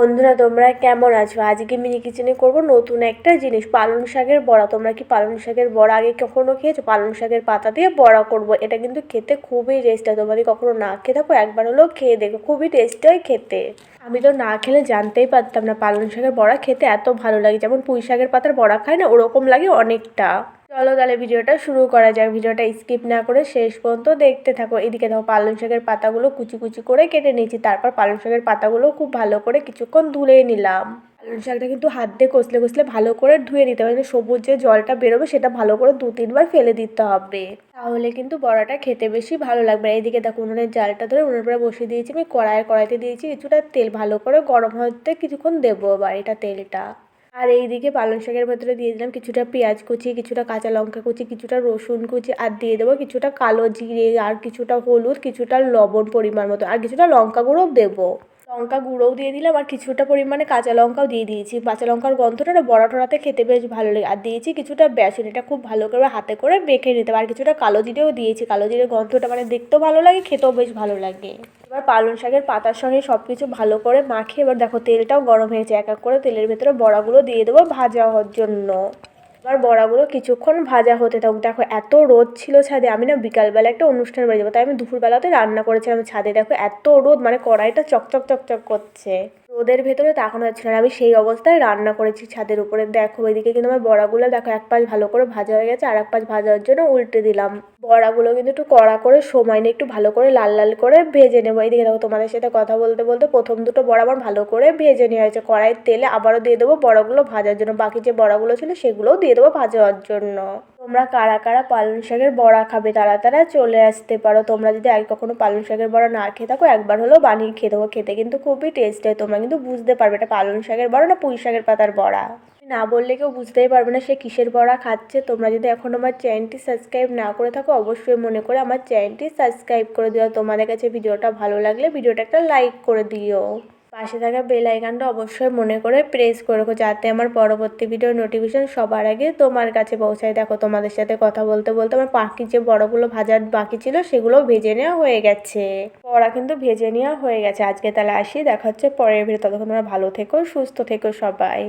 বন্ধুরা, তোমরা কেমন আছো? আজকে মিনি কিচেনে করব নতুন একটা জিনিস। পালং শাকের বড়া। তোমরা কি পালং শাকের বড়া আগে কখনো খেয়েছো? পালং শাকের পাতা দিয়ে বড়া করব। এটা কিন্তু খেতে খুবই টেস্ট হয়। যদি কখনো না খেয়ে থাকো, একবার হলেও খেয়ে দেখো। খুবই টেস্ট হয় খেতে। আমি তো না খেলে জানতেই পারতাম না পালং শাকের বড়া খেতে এত ভালো লাগে। যেমন পুঁই শাকের পাতার বড়া খায় না, ওরকম লাগে অনেকটা। চলো তাহলে ভিডিওটা শুরু করা যাক। ভিডিওটা স্কিপ না করে শেষ পর্যন্ত দেখতে থাকো। এদিকে দেখো পালং শাকের পাতাগুলো কুচি কুচি করে কেটে নিয়েছি। তারপর পালং শাকের পাতাগুলো খুব ভালো করে কিছুক্ষণ ধুলে নিলাম। পালং শাকটা কিন্তু হাত দিয়ে কষলে কষলে ভালো করে ধুয়ে নিতে হবে। মানে সবুজ যে জলটা বেরোবে সেটা ভালো করে দু, তিনবার ফেলে দিতে হবে। তাহলে কিন্তু বড়াটা খেতে বেশি ভালো লাগবে এইদিকে দেখো উনুনের জালটা ধরে উনুনের পরে বসিয়ে দিয়েছি। আমি কড়াইয়ের কড়াইতে দিয়েছি। কিছুটা তেল ভালো করে গরম হতে কিছুক্ষণ দেবো আবার এটা তেলটা। আর এইদিকে পালং শাকের ভেতরে দিয়ে দিলাম কিছুটা পেঁয়াজ কুচি, কিছুটা কাঁচা লঙ্কা কুচি, কিছুটা রসুন কুচি আর দিয়ে দেবো কিছুটা কালো জিরে আর কিছুটা হলুদ, কিছুটা লবণ পরিমাণ মতো আর কিছুটা লঙ্কা গুঁড়ো দেবো। লঙ্কা গুঁড়োও দিয়ে দিলাম আর কিছুটা পরিমাণে কাঁচা লঙ্কাও দিয়ে দিয়েছি। কাঁচা লঙ্কার গন্ধটা না বড়া টড়াতে খেতে বেশ ভালো লাগে। আর দিয়েছি কিছুটা বেসন, এটা খুব ভালো করে হাতে করে মেখে নিতে আর কিছুটা কালো জিরেও দিয়েছি। কালো জিরের গন্ধটা মানে দেখতেও ভালো লাগে, খেতেও বেশ ভালো লাগে। এবার পালং শাকের পাতার সঙ্গে সব কিছু ভালো করে মাখিয়ে, এবার দেখো তেলটাও গরম হয়েছে। এক এক করে তেলের ভেতরে বড়াগুলো দিয়ে দেবো ভাজা হওয়ার জন্য। এবার বড়াগুলো কিছুক্ষণ ভাজা হতে থাকুক। দেখো, এত রোদ ছিল ছাদে। আমি না বিকালবেলা একটা অনুষ্ঠান বাড়ি যাব। তাই আমি দুপুরবেলাতে রান্না করেছিলাম ছাদে। দেখো, এত রোদ মানে কড়াইটা চকচক চকচক করছে। রোদের ভেতরে তাকানো যাচ্ছে না। আমি সেই অবস্থায় রান্না করেছি ছাদের উপরে। দেখো, ওইদিকে কিন্তু আমার বড়াগুলো, দেখো, এক পাশ ভালো করে ভাজা হয়ে গেছে আর এক পাশ ভাজার জন্য উল্টে দিলাম। বড়াগুলো কিন্তু একটু কড়া করে, সময় নিয়ে একটু ভালো করে লাল লাল করে ভেজে নেব। এইদিকে দেখো, তোমাদের সাথে কথা বলতে বলতে প্রথম দুটো বড়া আমার ভালো করে ভেজে নেওয়া হয়েছে। কড়াইয়ের তেলে আবারও দিয়ে দেবো বড়াগুলো ভাজার জন্য। বাকি যে বড়াগুলো ছিল সেগুলোও দিয়ে দেবো ভাজার জন্য। তোমরা কারা কারা পালং শাকের বড়া খাবে? তারা তারা চলে আসতে পারো। তোমরা যদি আগে কখনো পালং শাকের বড়া না খেয়ে থাকো, একবার হলেও বানিয়ে খেয়ে দেবো খেতে কিন্তু খুবই টেস্ট হয়। তোমরা কিন্তু বুঝতে পারবে এটা পালং শাকের বড়া না পুঁই শাকের পাতার বড়া। না বললে কেউ বুঝতেই পারবে না সে কিসের বড়া খাচ্ছে। তোমরা যদি এখন আমার চ্যানেলটি সাবস্ক্রাইব না করে থাকো, অবশ্যই মনে করে আমার চ্যানেলটি সাবস্ক্রাইব করে দিও। তোমাদের কাছে ভিডিওটা ভালো লাগলে ভিডিওটা একটা লাইক করে দিও। পাশে থাকা বেল আইকনটা অবশ্যই মনে করে প্রেস করে যাতে আমার পরবর্তী ভিডিও নোটিফিকেশন সবার আগে তোমার কাছে পৌঁছায়। দেখো, তোমাদের সাথে কথা বলতে বলতে আমার পাখির যে বড়গুলো ভাজার বাকি ছিল সেগুলো ভেজে নেওয়া হয়ে গেছে। পড়া কিন্তু ভেজে নেওয়া হয়ে গেছে। আজকে তাহলে আসি, দেখা হচ্ছে পরের ভিডিও ততক্ষণ তোমরা ভালো থেকো, সুস্থ থেকো সবাই।